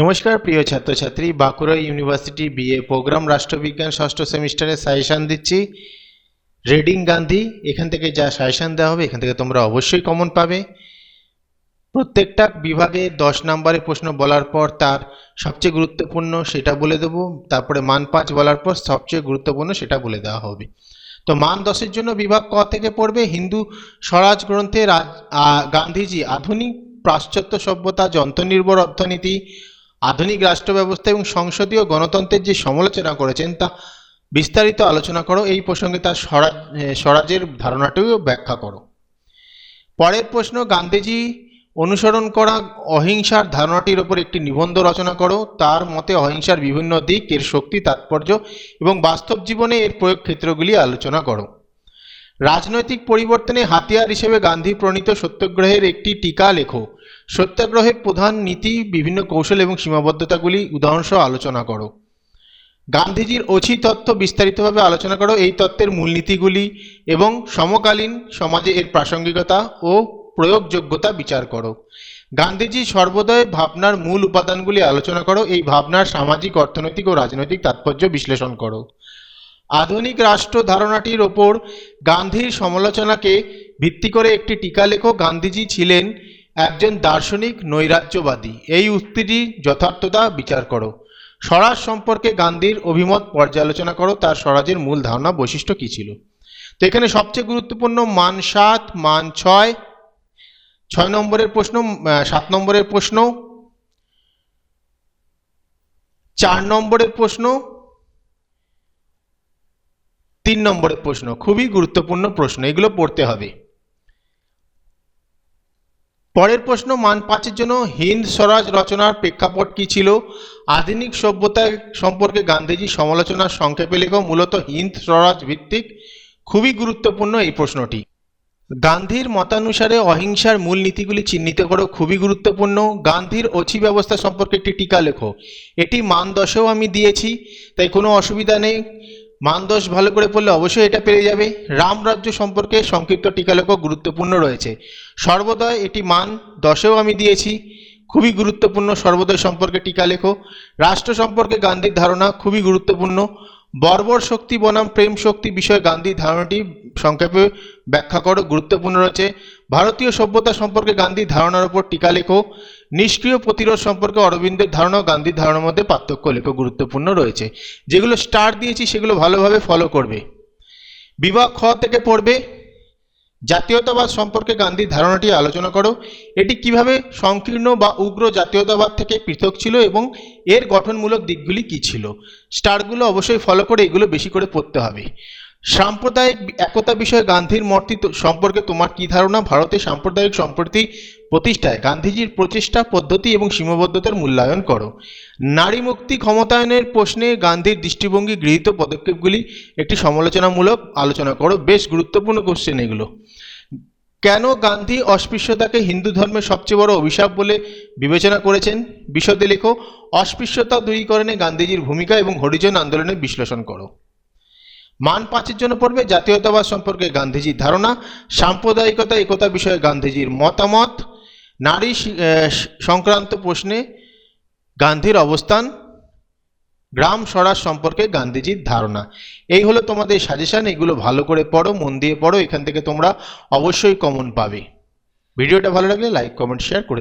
নমস্কার, প্রিয় ছাত্রছাত্রী, বাঁকুড়া ইউনিভার্সিটি বিএ প্রোগ্রাম, রাষ্ট্রবিজ্ঞান, ষষ্ঠ সেমিস্টারে সাজেশান দিচ্ছি। রেডিং গান্ধী, এখান থেকে যা সাজেশান দেওয়া হবে, এখান থেকে তোমরা অবশ্যই কমন পাবে। প্রত্যেকটা বিভাগে দশ নম্বরে প্রশ্ন বলার পর তার সবচেয়ে গুরুত্বপূর্ণ সেটা বলে দেবো, তারপরে মান পাঁচ বলার পর সবচেয়ে গুরুত্বপূর্ণ সেটা বলে দেওয়া হবে। তো মান দশের জন্য বিভাগ ক থেকে পড়বে? হিন্দু স্বরাজ গ্রন্থে গান্ধীজি আধুনিক, পাশ্চাত্য সভ্যতা, যন্ত্রনির্ভর অর্থনীতি আধুনিক রাষ্ট্র ব্যবস্থা এবং সংসদীয় গণতন্ত্রের যে সমালোচনা করেছেন তা বিস্তারিত আলোচনা করো। এই প্রসঙ্গে তার স্বরাজ স্বরাজের ধারণাটিও ব্যাখ্যা করো। পরের প্রশ্ন, গান্ধীজি অনুসরণ করা অহিংসার ধারণাটির ওপর একটি নিবন্ধ রচনা করো। তার মতে অহিংসার বিভিন্ন দিক, এর শক্তি, তাৎপর্য এবং বাস্তব জীবনে এর প্রয়োগ ক্ষেত্রগুলি আলোচনা করো। রাজনৈতিক পরিবর্তনে হাতিয়ার হিসেবে গান্ধী প্রণীত সত্যাগ্রহের একটি টিকা লেখো। সত্যাগ্রহের প্রধান নীতি বিভিন্ন কৌশল এবং সীমাবদ্ধতাগুলি উদাহরণসহ আলোচনা করো। গান্ধীজির অছি তত্ত্ব বিস্তারিতভাবে আলোচনা করো। এই তত্ত্বের মূলনীতিগুলি এবং সমকালীন সমাজে এর প্রাসঙ্গিকতা ও প্রয়োগযোগ্যতা বিচার করো। গান্ধীজি সর্বদয় ভাবনার মূল উপাদানগুলি আলোচনা করো। এই ভাবনার সামাজিক, অর্থনৈতিক ও রাজনৈতিক তাৎপর্য বিশ্লেষণ করো। আধুনিক রাষ্ট্র ধারণাটির ওপর গান্ধীর সমালোচনাকে ভিত্তি করে একটি টিকা লেখো। গান্ধীজি ছিলেন একজন দার্শনিক নৈরাজ্যবাদী। এই উক্তিটির যথার্থতা বিচার করো। স্বরাজ সম্পর্কে গান্ধীর অভিমত পর্যালোচনা করো, তার স্বরাজের মূল ধারণা, বৈশিষ্ট্য কী ছিল? তো এখানে সবচেয়ে গুরুত্বপূর্ণ মান সাত, মান ছয় ছয় নম্বরের প্রশ্ন সাত নম্বরের প্রশ্ন, চার নম্বরের প্রশ্ন, তিন নম্বরের প্রশ্ন। খুবই গুরুত্বপূর্ণ প্রশ্ন, এগুলো পড়তে হবে। পরের প্রশ্ন, মান পাঁচের জন্য হিন্দ স্বরাজ রচনার প্রেক্ষাপট কি ছিল? আধুনিক সভ্যতা সম্পর্কে গান্ধীজি সমালোচনার সংক্ষেপে লেখ, মূলত হিন্দ স্বরাজ ভিত্তিক। খুবই গুরুত্বপূর্ণ এই প্রশ্নটি। গান্ধীর মতানুসারে অহিংসার মূল নীতিগুলি চিহ্নিত করো, খুবই গুরুত্বপূর্ণ। গান্ধীর অছি ব্যবস্থা সম্পর্কে একটি টিকা লেখো। এটি মান দশেও আমি দিয়েছি, তাই কোনো অসুবিধা নেই। মান দশ ভালো করে পড়লে অবশ্যই এটা পেরে যাবে। রাম রাজ্য সম্পর্কে সংক্ষিপ্ত টিকা লেখো গুরুত্বপূর্ণ রয়েছে। সর্বদয় এটি মান দশেও আমি দিয়েছি। খুবই গুরুত্বপূর্ণ সর্বদয় সম্পর্কে টিকা লেখো রাষ্ট্র সম্পর্কে গান্ধীর ধারণা খুবই গুরুত্বপূর্ণ। বর্বর শক্তি, বনাম, প্রেম শক্তি বিষয়ে গান্ধীর ধারণাটি সংক্ষেপে ব্যাখ্যা করো গুরুত্বপূর্ণ রয়েছে। ভারতীয় সভ্যতা সম্পর্কে গান্ধীর ধারণার উপর টিকা লেখো। নিষ্ক্রিয় প্রতিরোধ সম্পর্কে অরবিন্দের ধারণা গান্ধীর ধারণার মধ্যে পার্থক্য লেখো গুরুত্বপূর্ণ রয়েছে। যেগুলো স্টার দিয়েছি, সেগুলো ভালোভাবে ফলো করবে। বিভাগ খ থেকে পড়বে। জাতীয়তাবাদ সম্পর্কে গান্ধীর ধারণাটি আলোচনা করো। এটি কীভাবে সংকীর্ণ বা উগ্র জাতীয়তাবাদ থেকে পৃথক ছিল এবং এর গঠনমূলক দিকগুলি কি ছিল? স্টারগুলো অবশ্যই ফলো করে এগুলো বেশি করে পড়তে হবে। সাম্প্রদায়িক একতা বিষয়ে গান্ধীর মূর্তি সম্পর্কে তোমার কি ধারণা? ভারতে সাম্প্রদায়িক সম্প্রতি প্রতিষ্ঠায় গান্ধীজির প্রচেষ্টা, পদ্ধতি এবং সীমাবদ্ধতার মূল্যায়ন করো। নারী মুক্তি ক্ষমতায়নের প্রশ্নে গান্ধীর দৃষ্টিভঙ্গি গৃহীত পদক্ষেপগুলি একটি সমালোচনামূলক আলোচনা করো। বেশ গুরুত্বপূর্ণ কোশ্চেন এগুলো। কেন গান্ধী অস্পৃশ্যতাকে হিন্দু ধর্মের সবচেয়ে বড় অভিশাপ বলে বিবেচনা করেছেন? বিশদে লেখো। অস্পৃশ্যতা দূরীকরণে গান্ধীজির ভূমিকা এবং হরিজন আন্দোলনের বিশ্লেষণ করো। মান পাঁচের জন্য পড়বে জাতীয়তাবাদ সম্পর্কে গান্ধীজির ধারণা, সাম্প্রদায়িকতা, একতা বিষয়ে গান্ধীজির মতামত, নারী সংক্রান্ত প্রশ্নে গান্ধীর অবস্থান, গ্রাম স্বরাজ সম্পর্কে গান্ধীজির ধারণা। এই হলো তোমাদের সাজেশন এগুলো ভালো করে পড়ো, মন দিয়ে পড়ো, এখান থেকে তোমরা অবশ্যই কমন পাবে। ভিডিওটা ভালো লাগলে লাইক কমেন্ট শেয়ার করে